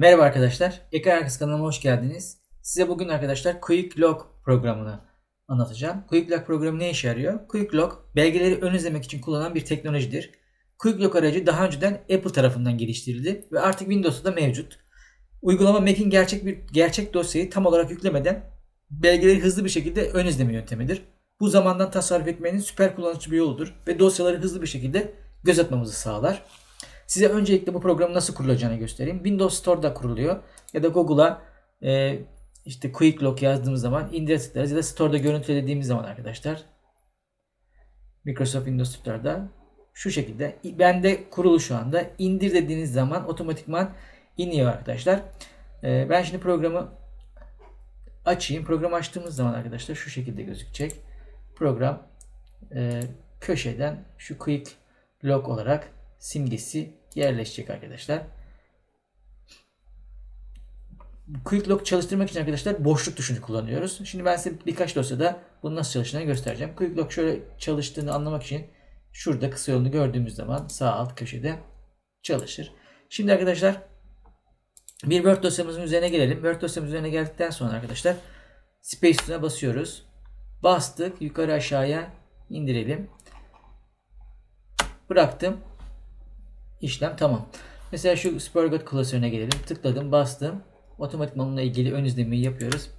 Merhaba arkadaşlar. Ekran Arkası kanalıma hoş geldiniz. Size bugün arkadaşlar Quick Log programını anlatacağım. Quick Log programı ne işe yarıyor? Quick Log belgeleri ön izlemek için kullanılan bir teknolojidir. Quick Log aracı daha önceden Apple tarafından geliştirildi ve artık Windows'ta da mevcut. Uygulama Mac'in gerçek bir gerçek dosyayı tam olarak yüklemeden belgeleri hızlı bir şekilde ön izleme yöntemidir. Bu zamandan tasarruf etmenin süper kullanıcı bir yoludur ve dosyaları hızlı bir şekilde göz atmamızı sağlar. Size öncelikle bu programın nasıl kurulacağını göstereyim. Windows Store'da kuruluyor ya da Google'a e, işte Quick Lock yazdığımız zaman tıklarız ya da Store'da görüntülediğimiz zaman arkadaşlar Microsoft Windows Store'da şu şekilde bende kurulu şu anda indir dediğiniz zaman otomatikman iniyor arkadaşlar. E, ben şimdi programı açayım. Programı açtığımız zaman arkadaşlar şu şekilde gözükecek. Program e, köşeden şu Quick Lock olarak simgesi yerleşecek arkadaşlar. Quick Lock çalıştırmak için arkadaşlar boşluk tuşunu kullanıyoruz. Şimdi ben size birkaç dosyada bunun nasıl çalıştığını göstereceğim. Quick Lock şöyle çalıştığını anlamak için şurada kısa yolunu gördüğümüz zaman sağ alt köşede çalışır. Şimdi arkadaşlar bir Word dosyamızın üzerine gelelim. Word dosyamızın üzerine geldikten sonra arkadaşlar Space tuşuna basıyoruz. Bastık. Yukarı aşağıya indirelim. Bıraktım. İşlem tamam. Mesela şu Spurgot klasörüne gelelim. Tıkladım, bastım. Otomatikman onunla ilgili ön izlemeyi yapıyoruz.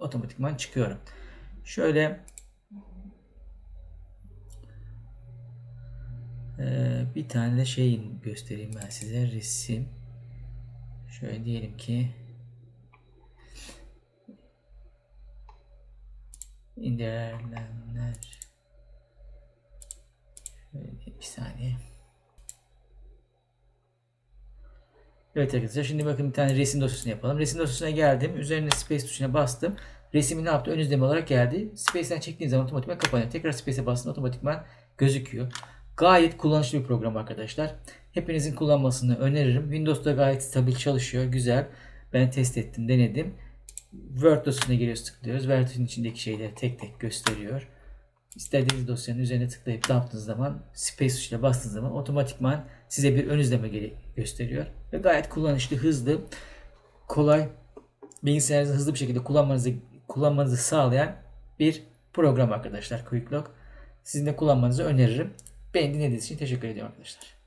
Otomatikman çıkıyorum. Şöyle ee, bir tane de şey göstereyim ben size. Resim. Şöyle diyelim ki indirilenler şöyle bir saniye Evet arkadaşlar şimdi bakın bir tane resim dosyasını yapalım. Resim dosyasına geldim. Üzerine space tuşuna bastım. Resmi ne yaptı? Ön izleme olarak geldi. Space'den çektiğiniz zaman otomatikman kapanıyor. Tekrar space'e bastığında otomatikman gözüküyor. Gayet kullanışlı bir program arkadaşlar. Hepinizin kullanmasını öneririm. Windows'ta gayet stabil çalışıyor. Güzel. Ben test ettim, denedim. Word dosyasına giriyoruz, tıklıyoruz. Word'ün içindeki şeyleri tek tek gösteriyor. İstediğiniz dosyanın üzerine tıklayıp ne yaptığınız zaman space tuşuna bastığınız zaman otomatikman size bir ön izleme gösteriyor. Ve gayet kullanışlı, hızlı, kolay bilgisayarınızı hızlı bir şekilde kullanmanızı kullanmanızı sağlayan bir program arkadaşlar Quick Lock. Sizin de kullanmanızı öneririm. Beni dinlediğiniz için teşekkür ediyorum arkadaşlar.